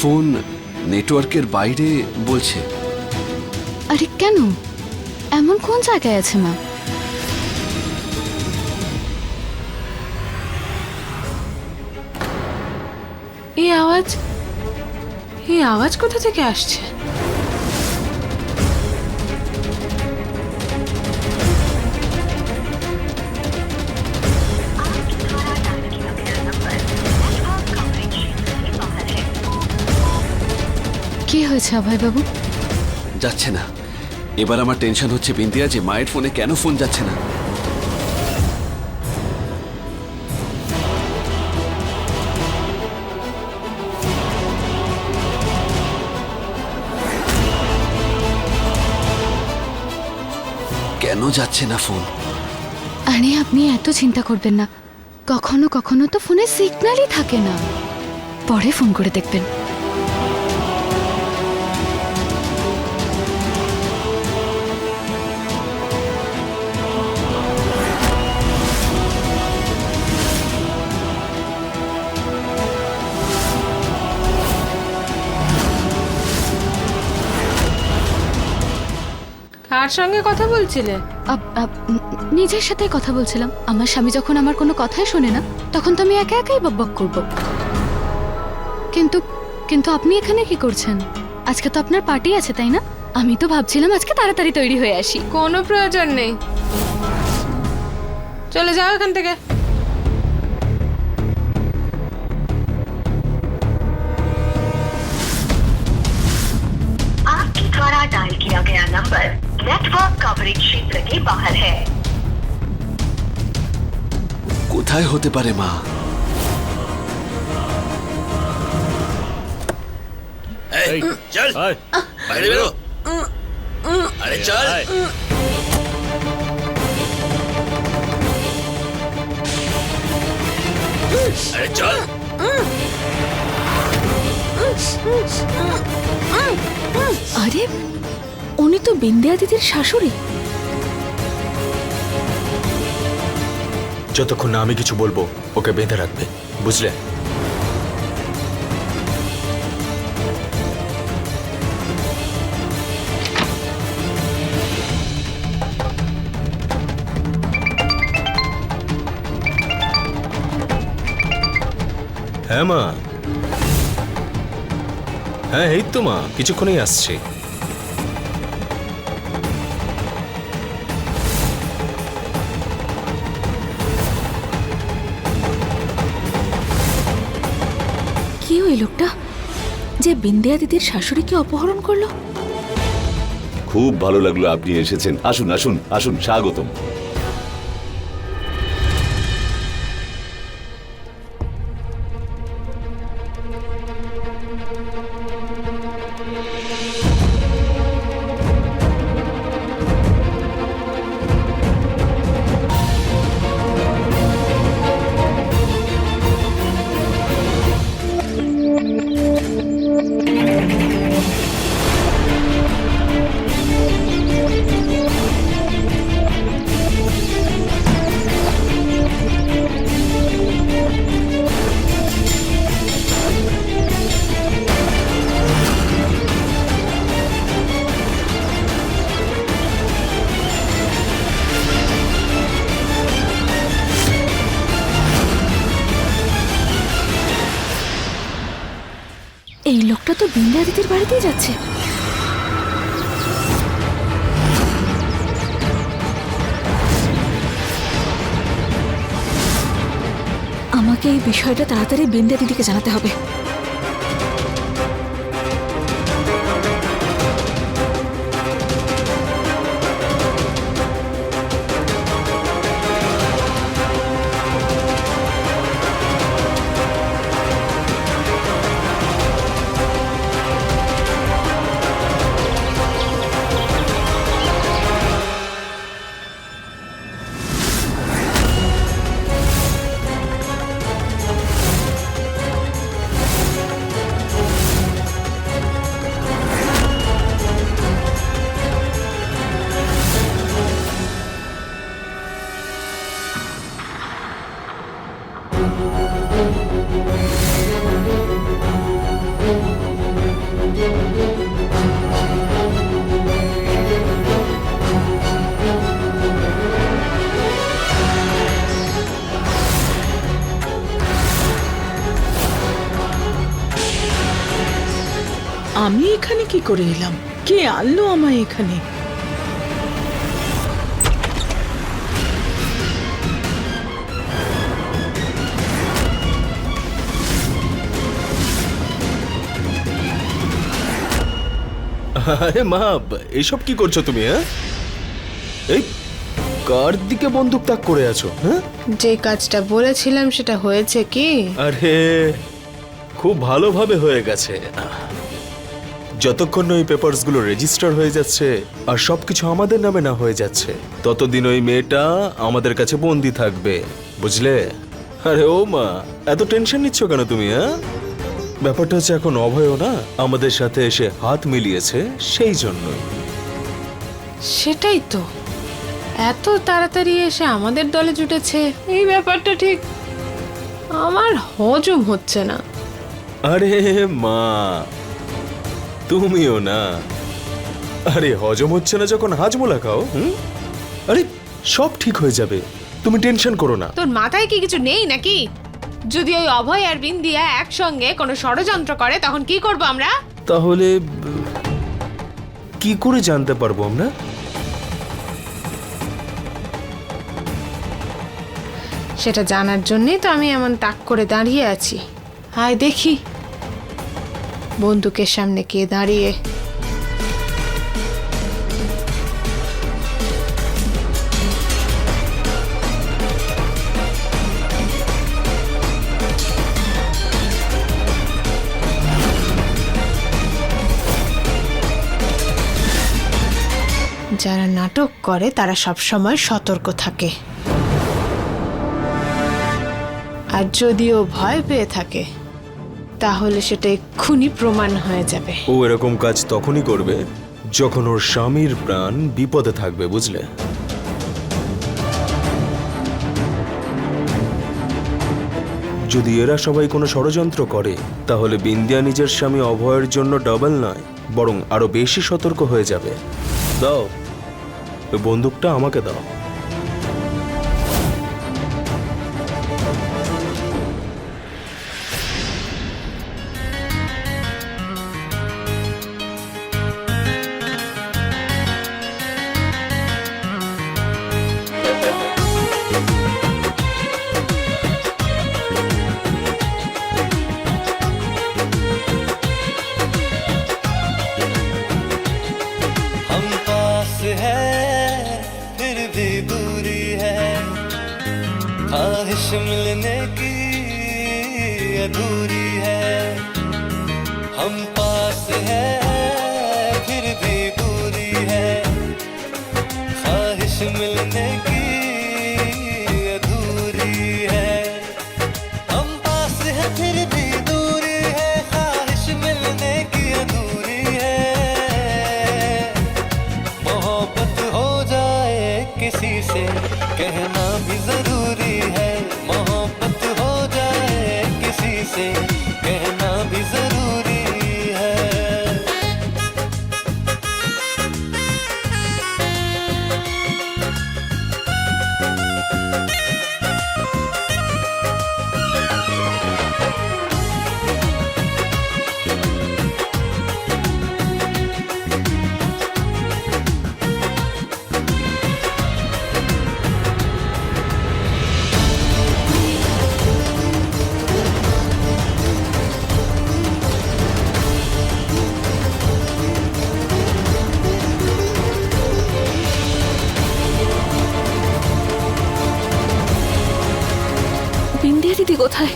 Phone নেটওয়ার্কের বাইরে বলছে। আরে কেন? এমন কোন জায়গায় আছে মা? এই আওয়াজ এই আওয়াজ কোথা থেকে আসছে? হয়েছে অভয় বাবু যাচ্ছে না। এবার আমার টেনশন হচ্ছে বিন্দিয়া যে মায়ের ফোনে কেন ফোন যাচ্ছে না। কেন যাচ্ছে না ফোন? আরে আপনি এত চিন্তা করবেন না। কখনো কখনো তো ফোনে সিগন্যালই থাকে না। পরে ফোন করে দেখবেন। কার সঙ্গে কথা বলছিলে আপ- আপ- ন- নিজের সাথে কথা বলছিলাম আমার স্বামী যখন আমার কোনো কথাই শোনে না তখন তো আমি একা একাই বকবক করব কিন্তু কিন্তু আপনি এখানে কি করছেন আজকে তো আপনার পার্টি আছে তাই না আমি তো ভাবছিলাম আজকে তাড়াতাড়ি তৈরি হয়ে আসি কোনো প্রয়োজন নেই চলে যাও এখান থেকে आपके द्वारा डायल किया गया नंबर नेटवर्क कवरेज क्षेत्र के बाहर है কোথায় হতে পারে মা এই চল বাইরে বেরো আরে চল আরে চল আরে উনি তো বিন্দিয়া দিদির শাশুড়ি। যতক্ষণ না আমি কিছু বলব, ওকে বেঁধে রাখবে, বুঝলে? হ্যাঁ মা। হ্যাঁ এই তো, মা। কিছুক্ষণেই আসছে। যে বিন্দিয়া দিদির শাশুড়িকে অপহরণ করল? খুব ভালো লাগল আপনি এসেছেন। আসুন আসুন আসুন, স্বাগতম। তো বিন্দাদিতির বাড়িতেই যাচ্ছে। আমাকে এই বিষয়টা তাড়াতাড়ি বিন্দা দিদিকে জানাতে হবে। আমি এখানে কি করে এলাম? কে আনলো আমায় এখানে? আরে মা এসব কি করছ তুমি হ্যাঁ? এই কার দিকে বন্দুক তাক করে আছো হ্যাঁ? যে কাজটা বলেছিলাম সেটা হয়েছে কি? আরে খুব ভালোভাবে হয়ে গেছে। যতক্ষণ ওই পেপারসগুলো রেজিস্টার হয়ে যাচ্ছে আর সবকিছু আমাদের নামে না হয়ে যাচ্ছে ততদিন ওই মেয়েটা আমাদের কাছে বন্দি থাকবে বুঝলে? আরে ও মা এত টেনশন নিচ্ছ কেন তুমি হ্যাঁ? ব্যাপারটা হচ্ছে এখন অভয় না আমাদের সাথে এসে হাত মিলিয়েছে সেই জন্যই। সেটাই তো। এত তাড়াতাড়ি এসে আমাদের দলে জুটেছে এই ব্যাপারটা ঠিক আমার হজম হচ্ছে না। আরে মা তুমিও না। আরে হজম হচ্ছে না যখন হাজমোলা খাও হুম? আরে সব ঠিক হয়ে যাবে। তুমি টেনশন করো না। তোর মাথায় কি কিছু নেই নাকি? যদি ওই অভয় আর বিন্দিয়া একসঙ্গে কোনো ষড়যন্ত্র করে তখন কি করব আমরা? তাহলে কি করে জানতে পারব আমরা? সেটা জানার জন্যই তো আমি এমন তাক করে দাঁড়িয়ে আছি। হায় দেখি। বন্দুকের সামনে কে দাঁড়িয়ে। যারা নাটক করে, তারা সবসময় সতর্ক থাকে। আর যদিও ভয় পেয়ে থাকে তাহলে সেটা এক্ষুনি প্রমাণ হয়ে যাবে। ও এরকম কাজ তখনই করবে যখন ওর স্বামীর প্রাণ বিপদে থাকবে, বুঝলে? যদি এরা সবাই কোনো ষড়যন্ত্র করে, তাহলে বিন্দিয়া নিজের স্বামী অভয়ের জন্য ডাবল নয়, বরং আরও বেশি সতর্ক হয়ে যাবে। দাও, বন্দুকটা আমাকে দাও। किसी से कहना भी ज़रूरी কোথায়?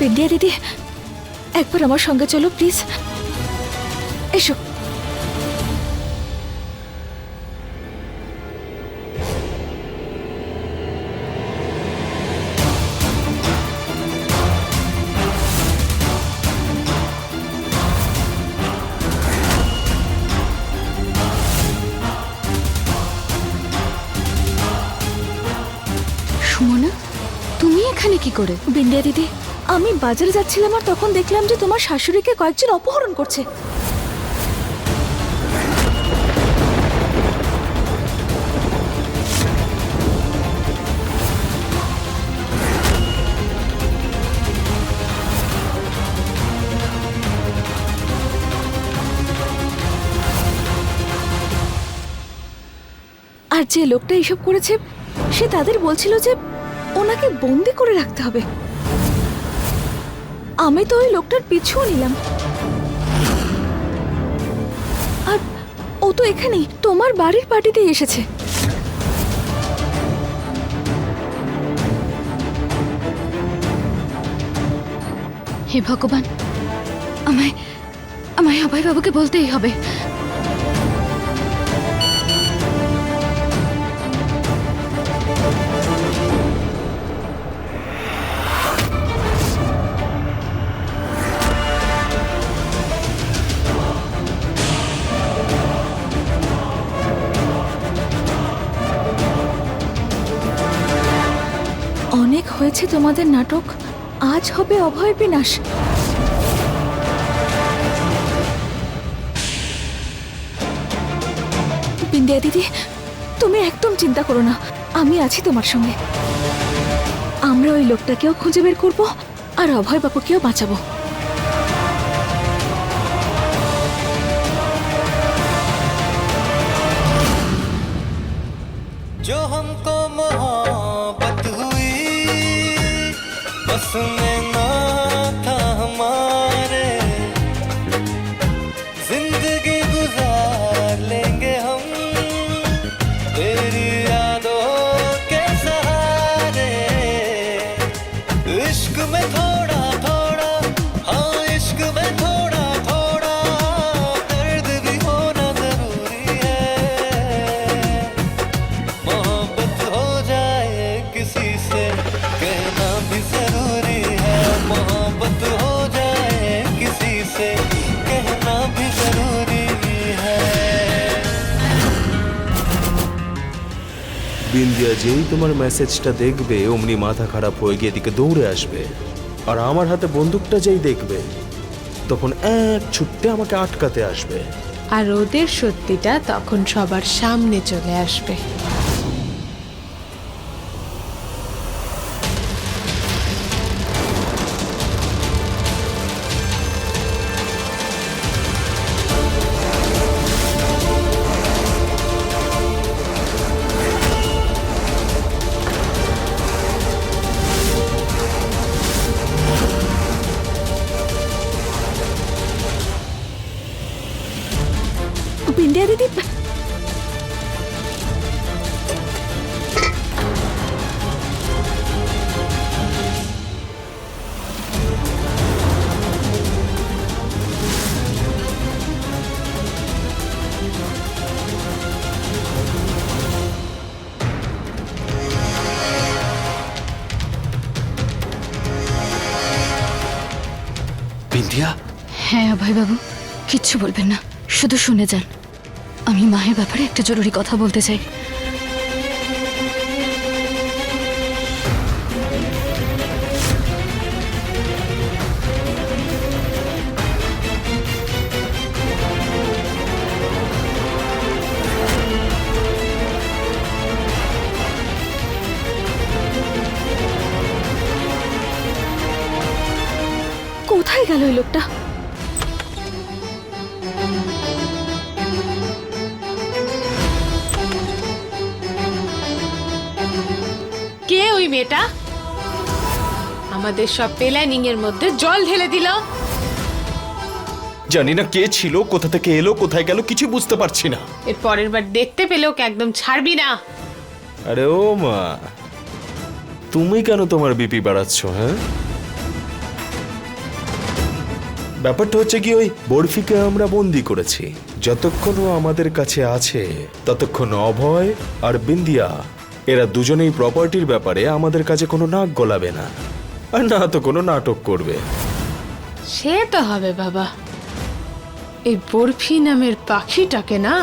বিন্দিয়া দিদি একবার আমার সঙ্গে চলো প্লিজ এসো। কি করে? বিন্দিয়া দিদি, আমি বাজারে যাচ্ছিলাম আর তখন দেখলাম যে তোমার শাশুড়িকে কয়েকজন অপহরণ করছে। আর যে লোকটা এসব করেছে, সে তাদের বলছিল যে ওনাকে বন্দি করে রাখতে হবে। আমি তো ওই লোকটার পিছুও নিলাম। আর ও তো এখানেই, তোমার বাড়ির পার্টিতেই এসেছে। হে ভগবান, আমায় আমায় অভয় বাবুকে বলতেই হবে। অনেক হয়েছে তোমাদের নাটক? আজ হবে অভয় বিনাশ। বিন্দিয়া দিদি, তুমি একদম চিন্তা করো না। আমি আছি তোমার সঙ্গে। আমরা ওই লোকটাকেও খুঁজে বের করব আর অভয় বাবুকেও বাঁচাবো। something বিন্দিয়া যেই তোমার মেসেজটা দেখবে, অমনি মাথা খারাপ হয়ে গিয়ে এদিকে দৌড়ে আসবে। আর আমার হাতে বন্দুকটা যেই দেখবে, তখন এক ছুটতে আমাকে আটকাতে আসবে। আর ওদের সত্যিটা তখন সবার সামনে চলে আসবে। হ্যাঁ বাবু কিচ্ছু বলবেন না। শুধু শুনে যান। আমি মায়ের ব্যাপারে একটা জরুরি কথা বলতে চাই। কোথায় গেল ওই লোকটা? ওই মেয়েটা? আমাদের সব প্ল্যানিং এর মধ্যে জল ঢেলে দিল। জানি না কে ছিল কোথা থেকে এলো কোথায় গেল কিছু বুঝতে পারছি না। এর পরের বার দেখতে পেলেও ওকে একদম ছাড়বি না। আরে ও মা তুমি কেন তোমার বিপি বাড়াচ্ছ হ্যাঁ? ব্যাপারটা হচ্ছে কি ওই বরফিকে আমরা বন্দি করেছি। যতক্ষণ ও আমাদের কাছে আছে ততক্ষণ অভয় আর বিন্দিয়া এরা দুজনেই প্রপার্টির ব্যাপারে আমাদের কাছে কোনো নাক গলাবে না। আর না তো কোনো নাটক করবে। সে তো হবে বাবা। এই বরফি নামের পাখিটাকে না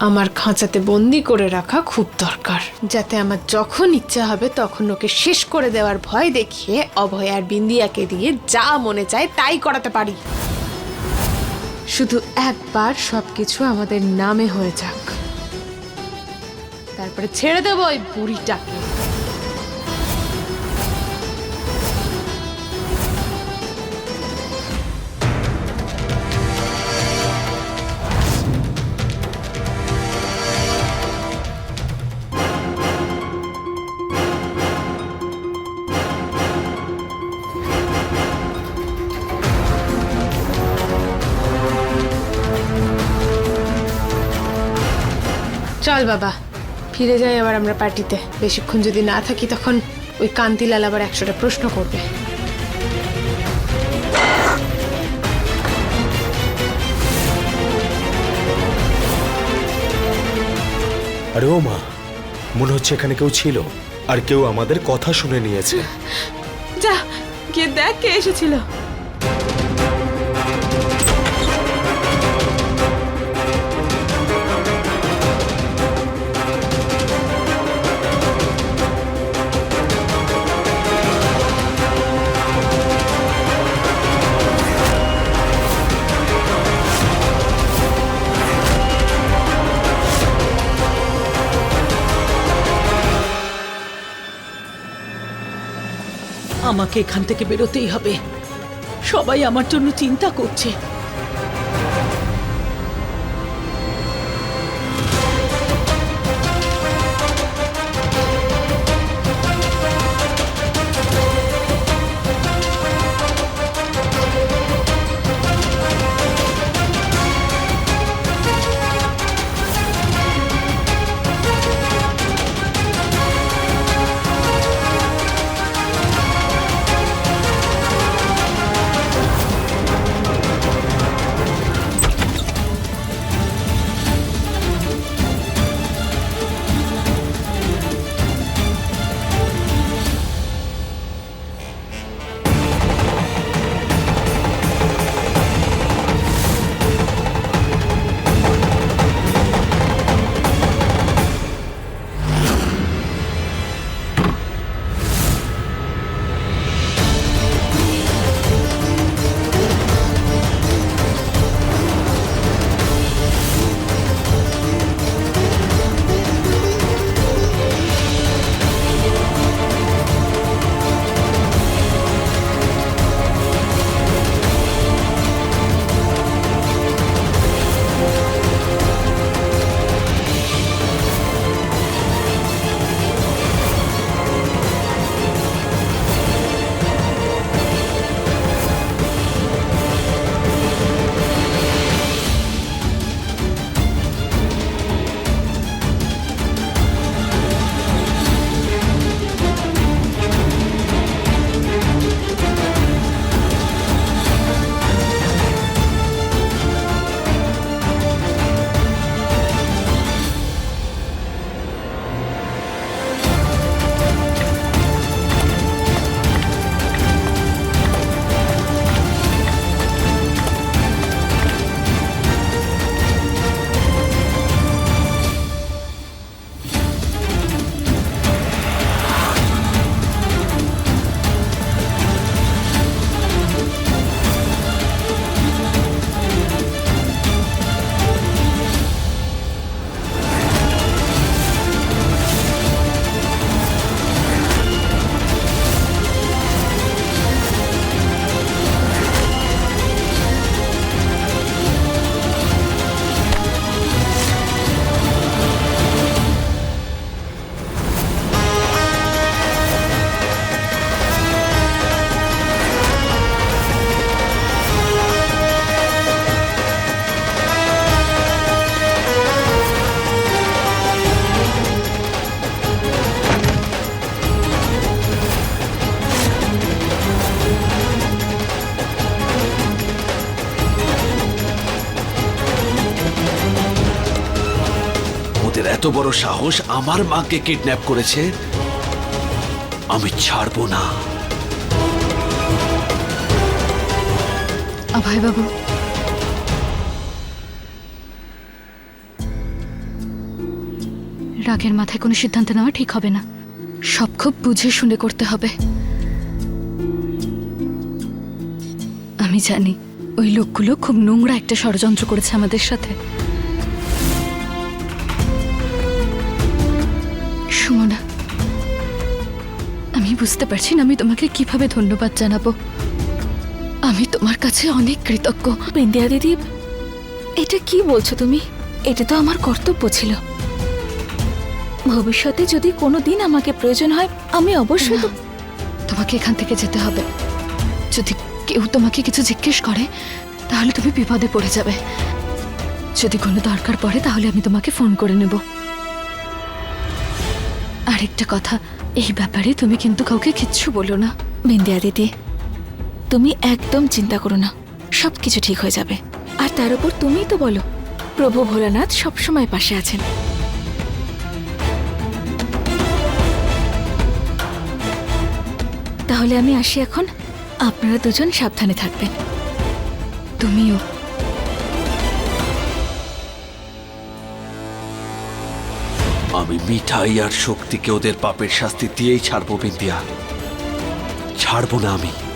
আমার খাঁচাতে বন্দি করে রাখা খুব দরকার, যাতে আমার যখন ইচ্ছা হবে তখন ওকে শেষ করে দেওয়ার ভয় দেখিয়ে অভয় আর বিন্দিয়াকে দিয়ে যা মনে চায় তাই করাতে পারি। শুধু একবার সবকিছু আমাদের নামে হয়ে যাক। তারপরে ছেড়ে দেবো ওই বুড়িটাকে। চল বাবা। ফিরে যাই আবার আমরা পার্টিতে। বেশিক্ষণ যদি না থাকি তখন ওই কান্তিলাল আবার একশোটা প্রশ্ন করবে। আরে ও মা মনে হচ্ছে এখানে কেউ ছিল আর কেউ আমাদের কথা শুনে নিয়েছে। যা গিয়ে দেখ কে এসেছিল। আমাকে এখান থেকে বেরোতেই হবে। সবাই আমার জন্য চিন্তা করছে। এত বড় সাহস আমার মাকে কিডন্যাপ করেছে? আমি ছাড়বো না। অভয় বাবু। রাগের মাথায় কোনো সিদ্ধান্ত নেওয়া ঠিক হবে না। সব খুব বুঝে শুনে করতে হবে। আমি জানি ওই লোকগুলো খুব নোংরা একটা ষড়যন্ত্র করেছে আমাদের সাথে। বুঝতে পারছি না আমি তোমাকে কীভাবে ধন্যবাদ জানাব। আমি তোমার কাছে অনেক কৃতজ্ঞ। বিন্দিয়া দিদি এটা কি বলছো তুমি? এটা তো আমার কর্তব্য ছিল। ভবিষ্যতে যদি কোনো দিন আমাকে প্রয়োজন হয় আমি অবশ্যই তো- তোমাকে এখান থেকে যেতে হবে। যদি কেউ তোমাকে কিছু জিজ্ঞেস করে তাহলে তুমি বিপদে পড়ে যাবে। যদি কোনো দরকার পড়ে তাহলে আমি তোমাকে ফোন করে নেব। আরেকটা কথা, এই ব্যাপারে তুমি কিন্তু কাউকে কিচ্ছু বলো না। বিন্দিয়া দিদি, তুমি একদম চিন্তা করো না সব কিছু ঠিক হয়ে যাবে। আর তার উপর তুমিই তো বলো, প্রভু ভোলানাথ সবসময় পাশে আছেন। তাহলে আমি আসি এখন। আপনারা দুজন সাবধানে থাকবেন। তুমিও আমি মিঠাই আর শক্তিকে ওদের পাপের শাস্তি দিয়েই ছাড়বো বিন্দিয়া। ছাড়বো না আমি।